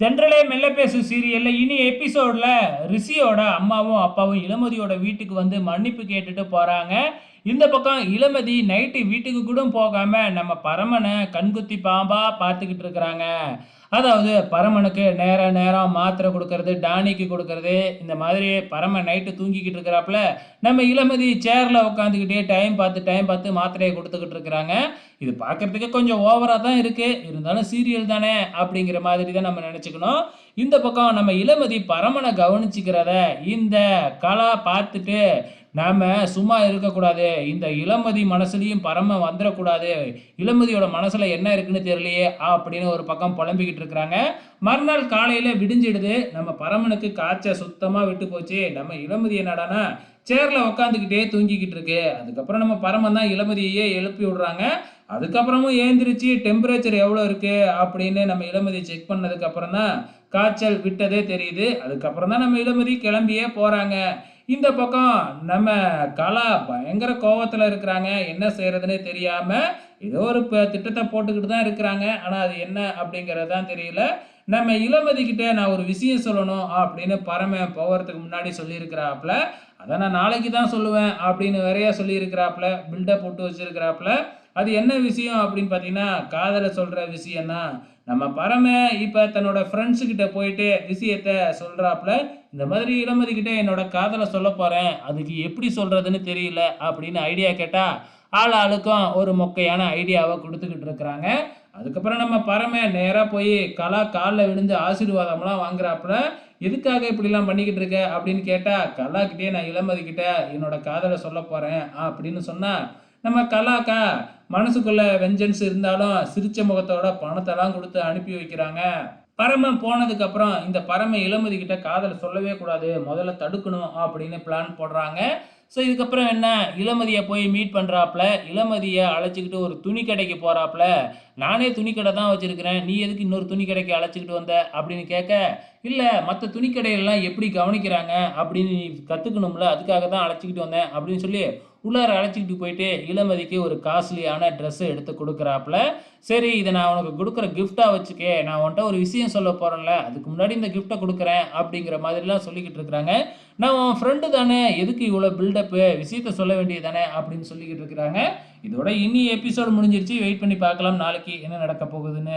தென்றலே மெல்ல பேசு சீரியல்ல இனி எபிசோட்ல ரிஷியோட அம்மாவும் அப்பாவும் இளமதியோட வீட்டுக்கு வந்து மன்னிப்பு கேட்டுட்டு போறாங்க. இந்த பக்கம் இளமதி நைட்டு வீட்டுக்கு கூட போகாம நம்ம பரமனை கண்குத்தி பாம்பா பார்த்துக்கிட்டு இருக்கிறாங்க. அதாவது பரமனுக்கு நேர நேரம் மாத்திரை கொடுக்கறது டானிக்கு கொடுக்கறது இந்த மாதிரி பரமன் நைட்டு தூங்கிக்கிட்டு இருக்கிறாப்புல நம்ம இளமதி சேரில் உட்காந்துக்கிட்டே டைம் பார்த்து டைம் பார்த்து மாத்திரையை கொடுத்துக்கிட்டு இருக்கிறாங்க. இது பார்க்குறதுக்கு கொஞ்சம் ஓவராக தான் இருக்குது இருந்தாலும் சீரியல் தானே அப்படிங்கிற மாதிரி தான் நம்ம நினச்சிக்கணும். இந்த பக்கம் நம்ம இளமதி பரமனை கவனிச்சிக்கிறத இந்த கலா பார்த்துட்டு நாம் சும்மா இருக்கக்கூடாது. இந்த இளமதி மனசுலையும் பரம வந்துடக்கூடாது இளமதியோட மனசில் என்ன இருக்குன்னு தெரியலையே அப்படின்னு ஒரு பக்கம் புலம்பிக்கிட்டு இருக்கிறாங்க. மறுநாள் காலையில் விடிஞ்சிடுது. நம்ம பரமனுக்கு காய்ச்ச சுத்தமாக விட்டு போச்சு. நம்ம இளமதி என்னடானா சேரில் உக்காந்துக்கிட்டே தூங்கிக்கிட்டு இருக்கு. அதுக்கப்புறம் நம்ம பரமன் தான் இளமதியையே எழுப்பி விடுறாங்க. அதுக்கப்புறமும் ஏந்திரிச்சு டெம்பரேச்சர் எவ்வளோ இருக்குது அப்படின்னு நம்ம இளமதி செக் பண்ணதுக்கப்புறம் தான் காய்ச்சல் விட்டதே தெரியுது. அதுக்கப்புறம் தான் நம்ம இளமதி கிளம்பியே போகிறாங்க இந்த பக்கம் நம்ம கலா பயங்கர கோவத்தில் இருக்கிறாங்க. என்ன செய்கிறதுனே தெரியாமல் ஏதோ ஒரு ப- திட்டத்தை போட்டுக்கிட்டு தான் இருக்கிறாங்க. ஆனால் அது என்ன அப்படிங்கிறது தான் தெரியல. நம்ம இளமதிக்கிட்ட நான் ஒரு விஷயம் சொல்லணும் அப்படின்னு பரம போகிறதுக்கு முன்னாடி சொல்லியிருக்கிறாப்புல. அதை நான் நாளைக்கு தான் சொல்லுவேன் அப்படின்னு வேறையா சொல்லியிருக்கிறாப்புல. பில்டப் போட்டு வச்சிருக்கிறாப்புல. அது என்ன விஷயம் அப்படின்னு பார்த்தீங்கன்னா காதலை சொல்கிற விஷயம் தான் நம்ம பரம இப்போ தன்னோட ஃப்ரெண்ட்ஸுக்கிட்ட போயிட்டு விஷயத்த சொல்கிறாப்புல இந்த மாதிரி இளமதி கிட்ட என்னோட காதலை சொல்ல போகிறேன் அதுக்கு எப்படி சொல்கிறதுன்னு தெரியல அப்படின்னு ஐடியா கேட்டால் ஆள் ஆளுக்கும் ஒரு மொக்கையான ஐடியாவை கொடுத்துக்கிட்டு இருக்கிறாங்க. அதுக்கப்புறம் நம்ம பரம நேராக போய் கலா காலில் விழுந்து ஆசீர்வாதம்லாம் வாங்குறாப்புல எதுக்காக இப்படிலாம் பண்ணிக்கிட்டு இருக்க அப்படின்னு கேட்டால் கலாக்கிட்டே நான் இளமதி கிட்டே என்னோட காதலை சொல்ல போகிறேன் அப்படின்னு சொன்னால் நம்ம கலாக்கா மனசுக்குள்ள வெஞ்சன்ஸ் இருந்தாலும் சிரிச்ச முகத்தோட பணத்தெல்லாம் கொடுத்து அனுப்பி வைக்கிறாங்க. பரம போனதுக்கு அப்புறம் இந்த பரம இளமதி கிட்ட காதல் சொல்லவே கூடாது முதல்ல தடுக்கணும் அப்படின்னு பிளான் போடுறாங்க. ஸோ இதுக்கப்புறம் என்ன? இளமதியை போய் மீட் பண்ணுறாப்புல இளமதியை அழைச்சிக்கிட்டு ஒரு துணி கடைக்கு போகிறாப்புல நானே துணி கடை தான் வச்சுருக்கிறேன். நீ எதுக்கு இன்னொரு துணி கடைக்கு அழைச்சிக்கிட்டு வந்த? அப்படின்னு கேட்க இல்லை மற்ற துணி கடையெல்லாம் எப்படி கவனிக்கிறாங்க? அப்படின்னு நீ கற்றுக்கணும்ல அதுக்காக தான் அழைச்சிக்கிட்டு வந்தேன் அப்படின்னு சொல்லி உள்ளார அழைச்சிக்கிட்டு போயிட்டு இளமதிக்கு ஒரு காஸ்ட்லியான ட்ரெஸ்ஸை எடுத்து கொடுக்குறாப்புல. சரி இதை நான் உனக்கு கொடுக்குற கிஃப்டாக வச்சுக்கே நான் உன்கிட்ட ஒரு விஷயம் சொல்ல போகிறேன்ல அதுக்கு முன்னாடி இந்த கிஃப்ட்டை கொடுக்குறேன் அப்படிங்கிற மாதிரிலாம் சொல்லிக்கிட்டு இருக்கிறாங்க. நான் உன் ஃப்ரெண்டு தானே எதுக்கு இவ்வளோ பில்டப்பு விஷயத்த சொல்ல வேண்டியது தானே அப்படின்னு சொல்லிக்கிட்டு இருக்கிறாங்க. இதோட இனி எபிசோடு முடிஞ்சிருச்சு. வெயிட் பண்ணி பார்க்கலாம் நாளைக்கு என்ன நடக்க போகுதுன்னு.